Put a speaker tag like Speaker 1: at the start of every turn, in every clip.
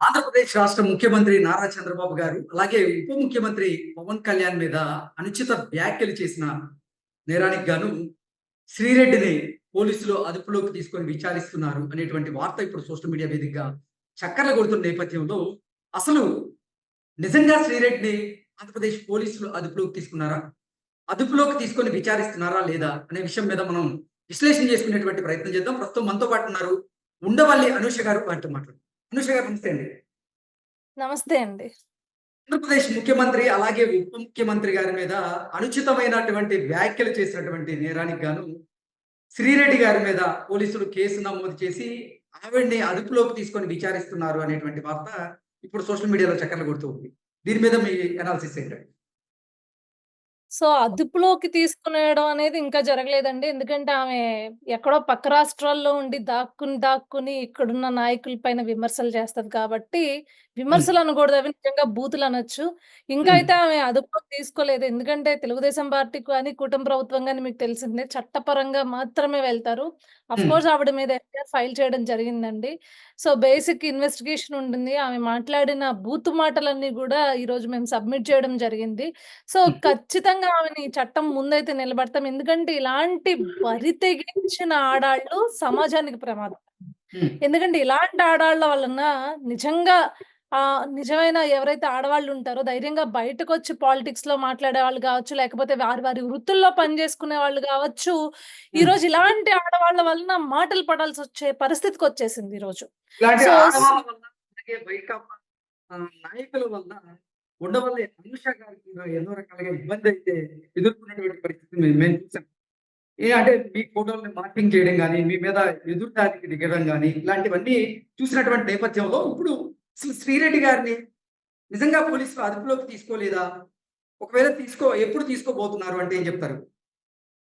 Speaker 1: ఆంధ్రప్రదేశ్ రాష్ట్ర ముఖ్యమంత్రి నారా చంద్రబాబు గారు అలాగే ఉప ముఖ్యమంత్రి పవన్ కళ్యాణ్ మీద అనుచిత వ్యాఖ్యలు చేసిన నేరానికి గాను శ్రీరెడ్డిని పోలీసులు అదుపులోకి తీసుకొని విచారిస్తున్నారు అనేటువంటి వార్త ఇప్పుడు సోషల్ మీడియా వేదికగా చక్కర్లు కొడుతున్న నేపథ్యంలో అసలు నిజంగా శ్రీరెడ్డిని ఆంధ్రప్రదేశ్ పోలీసులు అదుపులోకి తీసుకున్నారా? అదుపులోకి తీసుకొని విచారిస్తున్నారా లేదా అనే విషయం మీద మనం విశ్లేషణ చేసుకునేటువంటి ప్రయత్నం చేద్దాం. ప్రస్తుతం మనతో పాటు ఉన్నారు ఉండవల్లి అనూష గారు వారితో మాట్లాడు అనూష గారు నమస్తే అండి.
Speaker 2: నమస్తే అండి.
Speaker 1: ఆంధ్రప్రదేశ్ ముఖ్యమంత్రి అలాగే ఉప ముఖ్యమంత్రి గారి మీద అనుచితమైనటువంటి వ్యాఖ్యలు చేసినటువంటి నేరానికి గాను శ్రీరెడ్డి గారి మీద పోలీసులు కేసు నమోదు చేసి ఆవిడ్ని అదుపులోకి తీసుకొని విచారిస్తున్నారు అనేటువంటి వార్త ఇప్పుడు సోషల్ మీడియాలో చక్కర్లు కొడుతూ ఉంది. దీని మీద మీ అనాలిసిస్ ఏంటండి?
Speaker 2: సో అదుపులోకి తీసుకునేయడం అనేది ఇంకా జరగలేదండి. ఎందుకంటే ఆమె ఎక్కడో పక్క రాష్ట్రాల్లో ఉండి దాక్కుని దాక్కుని ఇక్కడున్న నాయకుల పైన విమర్శలు చేస్తది కాబట్టి విమర్శలు అనకూడదు అవి నిజంగా బూతులు అనొచ్చు ఇంకా. అయితే ఆమె అదుపులోకి తీసుకోలేదు ఎందుకంటే తెలుగుదేశం పార్టీ కానీ కూటమి ప్రభుత్వం కానీ మీకు తెలిసిందే చట్టపరంగా మాత్రమే వెళ్తారు అఫ్. కోర్స్ ఆవిడ మీద ఎఫ్ఐఆర్ ఫైల్ చేయడం జరిగిందండి సో బేసిక్ ఇన్వెస్టిగేషన్ ఉంటుంది ఆమె మాట్లాడిన బూతు మాటలన్నీ కూడా ఈ రోజు మేము సబ్మిట్ చేయడం జరిగింది సో. ఖచ్చితంగా ఆమెని చట్టం ముందైతే నిలబడతాం ఎందుకంటే ఇలాంటి బరి తెగించిన ఆడాళ్ళు సమాజానికి ప్రమాదం. ఎందుకంటే ఇలాంటి ఆడాళ్ళ వలన నిజంగా ఆ నిజమైన? ఎవరైతే ఆడవాళ్ళు ఉంటారో ధైర్యంగా బయటకు వచ్చి పాలిటిక్స్లో మాట్లాడే వాళ్ళు కావచ్చు లేకపోతే వారి వారి వృత్తుల్లో పనిచేసుకునే వాళ్ళు కావచ్చు ఈ. రోజు ఇలాంటి ఆడవాళ్ళ వలన మాటలు పడాల్సి వచ్చే పరిస్థితికి వచ్చేసింది ఈ రోజు
Speaker 1: నాయకుల వల్ల ఉండవల్లి అనుష గారికి ఎన్నో రకాలుగా ఇబ్బంది అయితే ఎదుర్కొన్నటువంటి పరిస్థితి మేము చూసాం. అంటే మీ ఫోటోల్ని మార్కింగ్ చేయడం కానీ మీ మీద ఎదురుదానికి దిగడం కానీ ఇలాంటివన్నీ చూసినటువంటి నేపథ్యంలో ఇప్పుడు అసలు శ్రీరెడ్డి గారిని నిజంగా పోలీసులు అదుపులోకి తీసుకోలేదా ఒకవేళ తీసుకో ఎప్పుడు తీసుకోబోతున్నారు అంటే ఏం చెప్తారు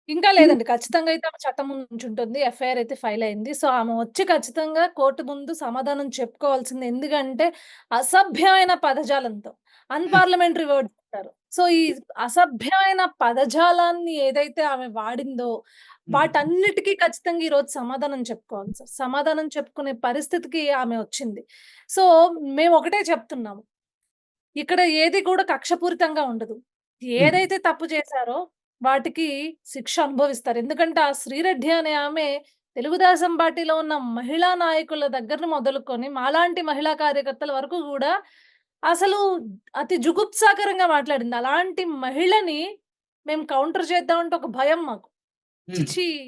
Speaker 2: ఇంకా లేదండి. ఖచ్చితంగా అయితే ఆమె చట్టం నుంచి ఉంటుంది. ఎఫ్ఐఆర్ అయితే ఫైల్ అయింది. సో, ఆమె వచ్చి ఖచ్చితంగా కోర్టు ముందు సమాధానం చెప్పుకోవాల్సింది ఎందుకంటే, అసభ్యమైన పదజాలంతో అన్‌పార్లమెంటరీ వర్డ్స్ అంటారు. సో, ఈ అసభ్యమైన పదజాలాన్ని ఏదైతే ఆమె వాడిందో, వాటన్నిటికి ఖచ్చితంగా ఈరోజు సమాధానం చెప్పుకోవాలి సార్. సమాధానం చెప్పుకునే పరిస్థితికి ఆమె వచ్చింది. సో, మేము ఒకటే చెప్తున్నాము. ఇక్కడ ఏది కూడా కక్షపూరితంగా ఉండదు. ఏదైతే తప్పు చేశారో వాటికి శిక్ష అనుభవిస్తారు. ఎందుకంటే ఆ శ్రీరెడ్డి అనే ఆమె తెలుగుదేశం పార్టీలో ఉన్న మహిళా నాయకుల దగ్గర మొదలుకొని మాలాంటి మహిళా కార్యకర్తల వరకు గూడా అసలు అతి జుగుప్సాకరంగా మాట్లాడింది. అలాంటి మహిళని మేము కౌంటర్ చేద్దామంటే ఒక భయం మాకు.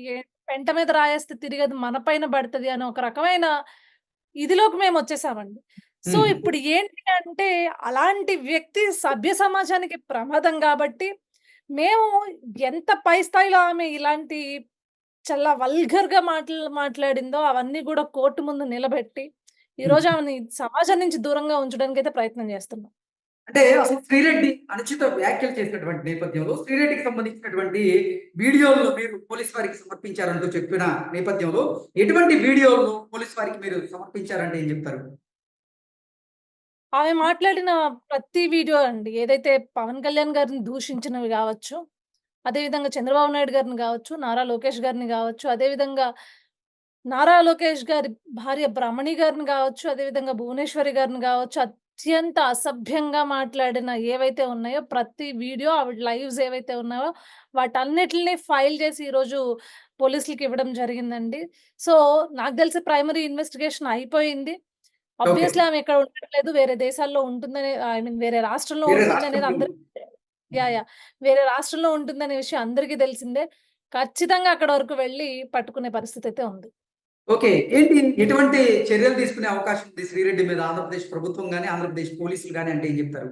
Speaker 2: ఏ పెంట మీద రాయేస్తే తిరిగది మన పైన పడతది అనే ఒక రకమైన ఇదిలోకి మేమొచ్చేసామండి. సో,
Speaker 1: ఉమ్,
Speaker 2: ఇప్పుడు ఏంటి అంటే అలాంటి వ్యక్తి సభ్య సమాజానికి ప్రమాదం గాబట్టి, మేము ఎంత పై స్థాయిలో ఆమె ఇలాంటి చాలా వల్గర్‌గా మాటలు మాట్లాడిందో అవన్నీ గూడా కోర్టు ముందు నిలబెట్టి, ఈరోజు. ఆమెని సమాజం నుంచి దూరంగా ఉంచడానికైతే ప్రయత్నం చేస్తున్నాం.
Speaker 1: అంటే అసలు శ్రీరెడ్డి అనుచిత వ్యాఖ్యలు చేసినటువంటి నేపథ్యంలో శ్రీరెడ్డికి సంబంధించినటువంటి వీడియోలను మీరు పోలీస్ వారికి సమర్పించారంటూ చెప్పిన నేపథ్యంలో ఎటువంటి వీడియోలను పోలీస్ వారికి మీరు సమర్పించారంటే ఏం చెప్తారు
Speaker 2: ఆమె మాట్లాడిన ప్రతి వీడియో అండి. ఏదైతే పవన్ కళ్యాణ్ గారిని దూషించినవి కావచ్చు అదేవిధంగా చంద్రబాబు నాయుడు గారిని కావచ్చు నారా లోకేష్ గారిని కావచ్చు అదేవిధంగా నారా లోకేష్ గారి భార్య బ్రహ్మణి గారిని కావచ్చు అదేవిధంగా భువనేశ్వరి గారిని కావచ్చు అత్యంత అసభ్యంగా మాట్లాడిన ఏవైతే ఉన్నాయో ప్రతి వీడియో ఆవిడ లైవ్స్ ఏవైతే ఉన్నాయో వాటన్నిటిని ఫైల్ చేసి ఈరోజు పోలీసులకి ఇవ్వడం జరిగిందండి. సో, నాకు తెలిసి ప్రైమరీ ఇన్వెస్టిగేషన్ అయిపోయింది. ఆబ్వియస్‌లీ ఆమె ఇక్కడ ఉండట్లేదు. వేరే దేశాల్లో ఉంటుందని ఐ మీన్ వేరే రాష్ట్రంలో ఉంటుందనేది అందరికి యాహ్! యాహ్! వేరే రాష్ట్రంలో ఉంటుందనే విషయం అందరికీ తెలిసిందే. ఖచ్చితంగా అక్కడి వరకు వెళ్ళి పట్టుకునే పరిస్థితి అయితే ఉంది.
Speaker 1: ఓకే ఏంటి ఎటువంటి చర్యలు తీసుకునే అవకాశం ఉంది శ్రీరెడ్డి మీద ఆంధ్రప్రదేశ్ ప్రభుత్వం కానీ ఆంధ్రప్రదేశ్ పోలీసులు కానీ అంటే ఏం చెప్తారు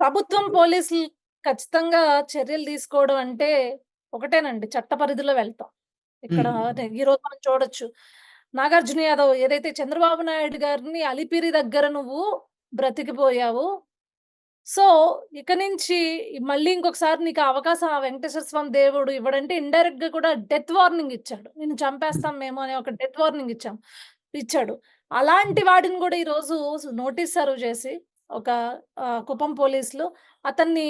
Speaker 2: ప్రభుత్వం, పోలీసులు ఖచ్చితంగా చర్యలు తీసుకోవడం అంటే ఒకటేనండి చట్ట పరిధిలో వెళ్తాం. ఇక్కడ
Speaker 1: ఉమ్,
Speaker 2: నే ఈరోజు మనం చూడొచ్చు. నాగార్జున యాదవ్ ఏదైతే చంద్రబాబు నాయుడు గారిని అలిపిరి దగ్గర నువ్వు బ్రతికిపోయావు. సో, ఇక నుంచి మళ్ళీ ఇంకొకసారి నీకు అవకాశం ఆ వెంకటేశ్వర స్వామి దేవుడు ఇవ్వడంటే ఇండైరెక్ట్‌గా కూడా డెత్ వార్నింగ్ ఇచ్చాడు. నిన్ను చంపేస్తాం మేము అనే ఒక డెత్ వార్నింగ్ ఇచ్చాం ఇచ్చాడు. అలాంటి వాడిని కూడా ఈరోజు నోటీస్ సర్వ్ చేసి ఒక కుప్పం పోలీసులు అతన్ని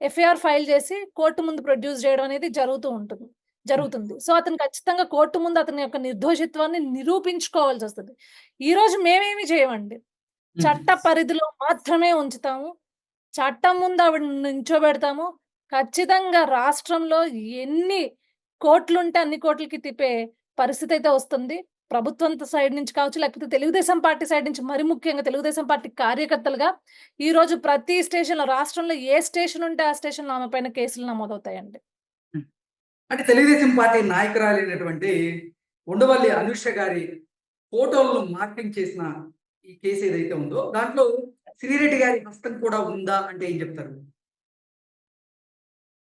Speaker 2: ఎఫ్ఐఆర్ ఫైల్ చేసి కోర్టు ముందు ప్రొడ్యూస్ చేయడం అనేది జరుగుతూ ఉంటుంది. జరుగుతుంది. సో, అతను ఖచ్చితంగా కోర్టు ముందు అతని యొక్క నిర్దోషిత్వాన్ని నిరూపించుకోవాల్సొస్తది. ఈరోజు మేమేమి చేయమండి. చట్ట పరిధిలో మాత్రమే ఉంచుతాము. చట్టం ముందు ఆవిడని నించోబెడతాము. ఖచ్చితంగా రాష్ట్రంలో ఎన్ని కోట్లుంటే అన్ని కోట్లకి తిప్పే పరిస్థితయితే వస్తుంది. ప్రభుత్వం సైడ్ నుంచి కావచ్చు, లేకపోతే తెలుగుదేశం పార్టీ సైడ్ నుంచి మరి ముఖ్యంగా తెలుగుదేశం పార్టీ కార్యకర్తలుగా ఈరోజు ప్రతి స్టేషన్‌లో రాష్ట్రంలో ఏ స్టేషన్ ఉంటే ఆ స్టేషన్‌లో ఆమె పైన కేసులు నమోదవుతాయండి.
Speaker 1: అంటే తెలుగుదేశం పార్టీ నాయకురాలైనటువంటి ఉండవల్లి అనుష గారి ఫోటోలను మార్ఫింగ్ చేసిన ఈ కేసు ఏదైతే ఉందో దాంట్లో శ్రీరెడ్డి గారి హస్తం కూడా ఉందా అంటే ఏం చెప్తారు?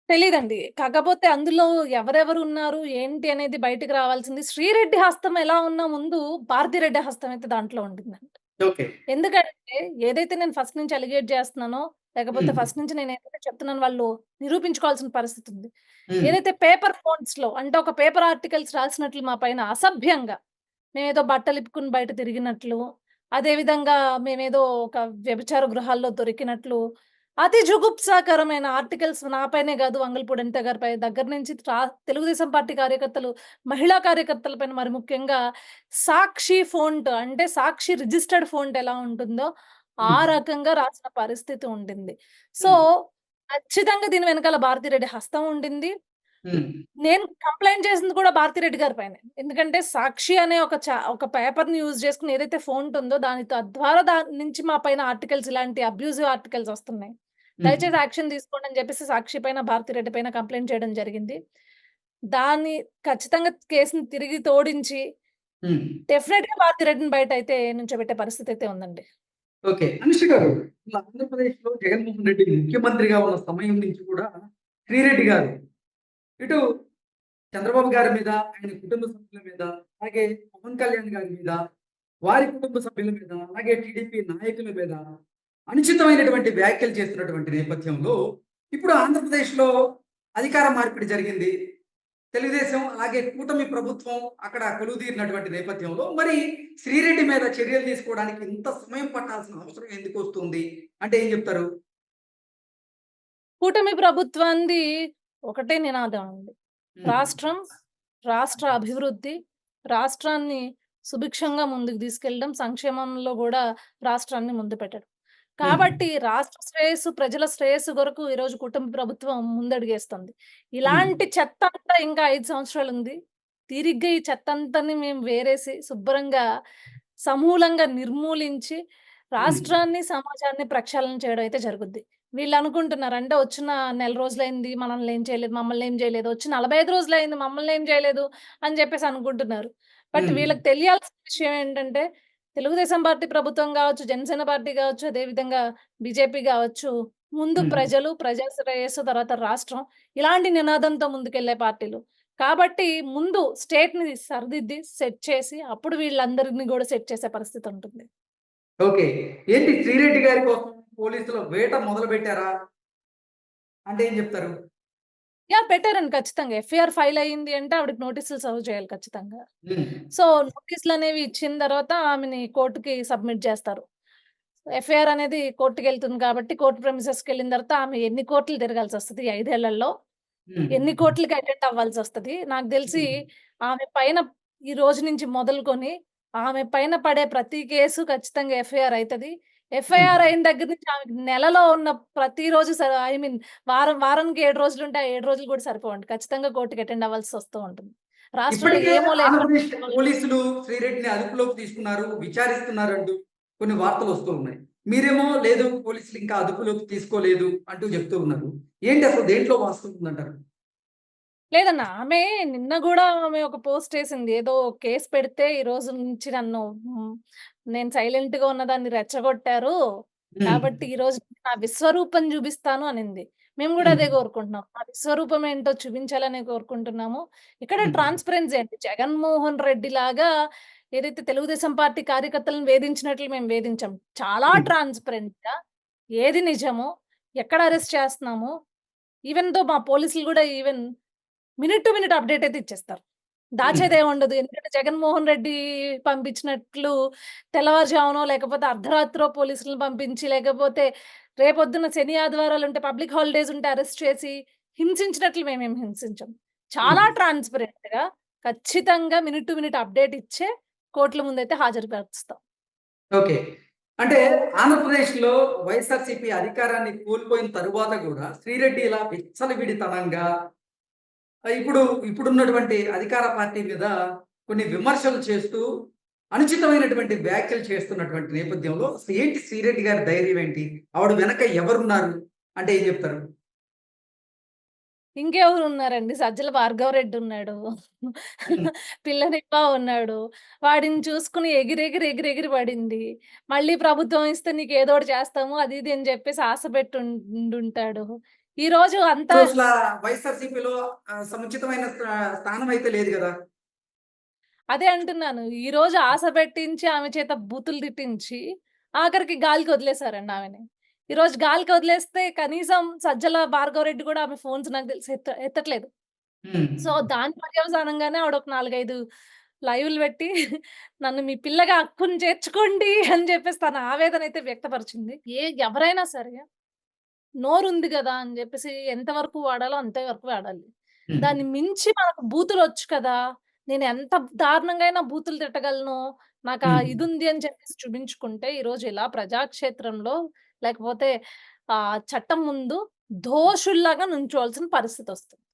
Speaker 2: తెలీదండి. కాకపోతే అందులో ఎవరెవరు ఉన్నారు, ఏంటి అనేది బయటికి రావాల్సింది. శ్రీరెడ్డి హస్తం ఎలా ఉన్నా ముందు భారతిరెడ్డి హస్తం అయితే దాంట్లో ఉంటుందండి. ఎందుకంటే ఏదైతే నేను ఫస్ట్ నుంచి అలిగేట్ చేస్తున్నానో, లేకపోతే. ఫస్ట్ నుంచి నేను ఏదైతే చెప్తున్నానో వాళ్ళు నిరూపించుకోవాల్సిన పరిస్థితి ఉంది. ఏదైతే పేపర్ ఫోన్స్‌లో అంటే ఒక పేపర్ ఆర్టికల్స్ రాసినట్లు మా పైన అసభ్యంగా మేమేదో బట్టలిప్పుకొని బయట తిరిగినట్లు, అదేవిధంగా మేమేదో ఒక వ్యభిచార గృహాల్లో దొరికినట్లు, అతి జుగుప్సాకరమైన ఆర్టికల్స్ నా పైనే కాదు వంగలపూడి అనిత గారిపై దగ్గర నుంచి తెలుగుదేశం పార్టీ కార్యకర్తలు, మహిళా కార్యకర్తల పైన మరి ముఖ్యంగా సాక్షి ఫోంట్ అంటే సాక్షి రిజిస్టర్డ్ ఫోంట్ ఎలా ఉంటుందో ఆ. రకంగా రాసిన పరిస్థితి ఉండింది. సో. ఖచ్చితంగా దీని వెనకాల భారతిరెడ్డి హస్తం ఉండింది. నేను కంప్లెయింట్ చేసింది కూడా భారతిరెడ్డి గారి పైనే. ఎందుకంటే సాక్షి అనే ఒక ఒక పేపర్‌ని యూజ్ చేసుకొని ఏదైతే ఫోంట్ ఉందో దాని తద్వారా దాని నుంచి మా పైన ఆర్టికల్స్ ఇలాంటి అబ్యూసివ్ ఆర్టికల్స్ వస్తున్నాయి. దయచేసి యాక్షన్ తీసుకోండి అని చెప్పేసి సాక్షి పైన, భారతిరెడ్డి పైన కంప్లెయింట్ చేయడం జరిగింది. దాన్ని ఖచ్చితంగా కేస్‌ని తిరిగి తోడించి
Speaker 1: హ్మ్.
Speaker 2: డెఫినిట్‌గా భారతిరెడ్డిని బయటైతే నుంచోబెట్టే పరిస్థితి అయితే ఉందండి.
Speaker 1: ఓకే. అనుష గారు ఇలా ఆంధ్రప్రదేశ్‌లో జగన్మోహన్ రెడ్డి ముఖ్యమంత్రిగా ఉన్న సమయం నుంచి కూడా శ్రీరెడ్డి గారు ఇటు చంద్రబాబు గారి మీద, ఆయన కుటుంబ సభ్యుల మీద, అలాగే పవన్ కళ్యాణ్ గారి మీద, వారి కుటుంబ సభ్యుల మీద, అలాగే టీడీపీ నాయకుల మీద అనుచితమైనటువంటి వ్యాఖ్యలు చేస్తున్నటువంటి నేపథ్యంలో ఇప్పుడు ఆంధ్రప్రదేశ్‌లో అధికార మార్పిడి జరిగింది. తెలుగుదేశం అలాగే కూటమి ప్రభుత్వం అక్కడ కొలువుదీరినటువంటి నేపథ్యంలో మరి శ్రీరెడ్డి మీద చర్యలు తీసుకోవడానికి ఇంత సమయం పట్టాల్సిన అవసరం ఎందుకు వస్తుంది? అంటే ఏం చెప్తారు?
Speaker 2: కూటమి ప్రభుత్వాన్ని ఒకటే నినాదం అండి.
Speaker 1: హ్మ్.
Speaker 2: రాష్ట్రం, రాష్ట్ర అభివృద్ధి, రాష్ట్రాన్ని సుభిక్షంగా ముందుకు తీసుకెళ్ళడం, సంక్షేమంలో గూడా రాష్ట్రాన్ని ముందు పెట్టడం. కాబట్టి రాష్ట్ర శ్రేయస్సు, ప్రజల శ్రేయస్సు కొరకు ఈరోజు కుటుంబ ప్రభుత్వం ముందడుగేస్తుంది. ఇలాంటి చెత్తంతా ఇంకా 5 సంవత్సరాలుంది. తీరిగ్గా ఈ చెత్తంతాని మేము వేరేసి శుభ్రంగా, సమూలంగా నిర్మూలించి. రాష్ట్రాన్ని, సమాజాన్ని ప్రక్షాళన చేయడం అయితే జరుగుద్ది. వీళ్ళనుకుంటున్నారు అంటే వచ్చిన నెల రోజులైంది మనల్ని ఏం చేయలేదు, మమ్మల్ని ఏం చేయలేదు. వచ్చి 45 రోజులయింది మమ్మల్ని ఏం చేయలేదు అని చెప్పేసి అనుకుంటున్నారు. బట్. వీళ్ళకి తెలియాల్సిన విషయం ఏంటంటే తెలుగుదేశం పార్టీ ప్రభుత్వం గావచ్చు, జనసేన పార్టీ గావచ్చు, అదేవిధంగా బీజేపీ గావచ్చు, ముందు. ప్రజలు, ప్రజా శ్రేయస్సు, తర్వాత రాష్ట్రం ఇలాంటి నినాదంతో ముందుకెళ్ళే పార్టీలు. కాబట్టి ముందు స్టేట్‌ని సరిదిద్ది, సెట్ చేసి అప్పుడు వీళ్ళందరిని గూడా సెట్ చేసే పరిస్థితి ఉంటుంది.
Speaker 1: ఓకే. ఏంటి శ్రీరెడ్డి గారి కోసం పోలీసులు వేట మొదలుపెట్టారా? అంటే ఏం చెప్తారు?
Speaker 2: యాహ్! పెట్టారండి ఖచ్చితంగా. ఎఫ్ఐఆర్ ఫైల్ అయింది అంటే ఆవిడకి నోటీసులు సర్వ్ చేయాలి ఖచ్చితంగా. సో, నోటీసులనేవి ఇచ్చిన తర్వాత ఆమెని కోర్ట్‌కి సబ్మిట్ చేస్తారు. ఎఫ్ఐఆర్ అనేది కోర్ట్‌కెళ్తుంది కాబట్టి కోర్ట్ ప్రెమిసెస్‌కెళ్ళిన తర్వాత ఆమె ఎన్ని కోర్టులు 5 ఏళ్ళలో,
Speaker 1: హ్మ్.
Speaker 2: ఎన్ని కోర్టులకి అటెండ్ అవ్వాల్సొస్తది. నాకు తెలిసి. ఆమె పైన ఈ రోజు నుంచి మొదలుకొని ఆమె పైన పడే ప్రతి కేసు ఖచ్చితంగా ఎఫ్ఐఆర్ అయితది. ఎఫ్ఐఆర్. అయిన దగ్గర నుంచి ఆమెకి నెలలో ఉన్న ప్రతిరోజు ఐ మీన్ వారం వారానికి 7 రోజులుంటే ఆ 7 రోజులు కూడా సరిపోవండి. ఖచ్చితంగా కోర్ట్‌కి అటెండ్ అవ్వాల్సి వస్తూ ఉంటుంది.
Speaker 1: పోలీసులు శ్రీరెడ్డిని అదుపులోకి తీసుకున్నారు, విచారిస్తున్నారంటూ కొన్ని వార్తలు వస్తూ ఉన్నాయి. మీరేమో లేదు పోలీసులు ఇంకా అదుపులోకి తీసుకోలేదు అంటూ చెప్తూ ఉన్నారు. ఏంటి అసలు దేంట్లో వాస్తవం ఉందంటారు?
Speaker 2: లేదన్న. ఆమె నిన్న గూడా ఆమె ఒక పోస్ట్ ఏసింది. ఏదో కేస్ పెడితే ఈ రోజు నుంచి నన్ను నేను సైలెంట్‌గా ఉన్నదాన్ని రెచ్చగొట్టారు. కాబట్టి ఈ రోజు నా విశ్వరూపం చూపిస్తాను అనింది. మేము
Speaker 1: హ్మ్.
Speaker 2: అదే కోరుకుంటున్నాం. ఆ విశ్వరూపం ఏంటో చూపించాలనే కోరుకుంటున్నాము. ఇక్కడ. ట్రాన్స్‌పరెన్సీ అండి. జగన్మోహన్ రెడ్డి లాగా ఏదైతే తెలుగుదేశం పార్టీ కార్యకర్తలను వేధించినట్లు మేము వేధించం. చాలా
Speaker 1: హ్మ్.
Speaker 2: ట్రాన్స్‌పరెంట్‌గా ఏది నిజమో, ఎక్కడ అరెస్ట్ చేస్తున్నామో, ఈవెన్ దో మా పోలీసులు గూడా even minute to minute update అయితే ఇచ్చేస్తారు.
Speaker 1: హ్మ్.
Speaker 2: దాచేదేముండదు. ఎందుకంటే జగన్మోహన్ రెడ్డి పంపించినట్లు తెల్లవారుజామునో లేకపోతే అర్ధరాత్రో పోలీసులను పంపించి లేకపోతే రేపొద్దున శని, ఆదివారాలుంటే పబ్లిక్ హాలిడేస్ ఉంటే అరెస్ట్ చేసి హింసించినట్లు మేమేమి హింసించం. చాలా
Speaker 1: హ్మ్.
Speaker 2: ట్రాన్స్‌పరెంట్‌గా ఖచ్చితంగా మినిట్ టు మినిట్ అప్డేట్ ఇచ్చే కోర్టుల ముందైతే హాజరుపరుస్తాం.
Speaker 1: ఓకే. అంటే ఆంధ్రప్రదేశ్‌లో వైఎస్ఆర్‌సీపీ అధికారాన్ని కోల్పోయిన తరువాత గూడా శ్రీరెడ్డి ఇలా విచ్చలవిడితనంగా ఇప్పుడు ఇప్పుడున్నటువంటి అధికార పార్టీ మీద కొన్ని విమర్శలు చేస్తూ అనుచితమైనటువంటి వ్యాఖ్యలు చేస్తున్నటువంటి నేపథ్యంలో అసలు ఏంటి శ్రీరెడ్డి గారి ధైర్యం ఏంటి? ఆవిడ వెనక ఎవరున్నారు? అంటే ఏం చెప్తారు?
Speaker 2: ఇంకెవరున్నారండి? సజ్జల భార్గవరెడ్డి ఉన్నాడు.
Speaker 1: హ్మ్.
Speaker 2: పిల్లనిప్ప ఉన్నాడు. వాడిని చూసుకుని ఎగిరెగిరి, ఎగిరెగిరి పడింది. మళ్ళీ ప్రభుత్వం ఇస్తే నీకు ఏదో ఒకటి చేస్తాము అది ఇది అని చెప్పేసి ఆశ పెట్టుంటాడు ఉండుంటాడు. ఈరోజు అంతా
Speaker 1: వైఎస్ఆర్‌సీపీలో సముచితమైన స్థా స్థానం అయితే లేదు గదా!
Speaker 2: అదే అంటున్నాను. ఈరోజు ఆశ పెట్టించి, ఆమె చేత బూతులు తిట్టించి, ఆఖరికి గాలికి వదిలేసారండి ఆమెని. ఈరోజు గాలికి వదిలేస్తే కనీసం సజ్జల భార్గవరెడ్డి కూడా ఆమె ఫోన్స్ నాకు తెలిసి ఎత్త ఎత్తట్లేదు. సో, దాని పర్యవసానంగానే ఆవిడ ఒక 4, 5 లైవ్‌లు పెట్టి నన్ను మీ పిల్లగా హక్కుని చేర్చుకోండి అని చెప్పేసి తన ఆవేదన అయితే వ్యక్తపరిచింది. ఏ ఎవరైనా సరే నోరుంది గదా! అని జెప్పేసి ఎంతవరకు వాడాలో అంతే వరకు వాడాలి. దాన్ని మించి మనకు బూతులొచ్చు కదా! నేను ఎంత దారుణంగా అయినా బూతులు తిట్టగలను. నాకా
Speaker 1: హ్మ్.
Speaker 2: ఇదుంది అని చెప్పేసి చూపించుకుంటే ఈరోజు ఇలా ప్రజాక్షేత్రంలో లేకపోతే ఆహ్, చట్టం ముందు దోషుల్లాగా నుంచోవాల్సిన పరిస్థితొస్తుంది.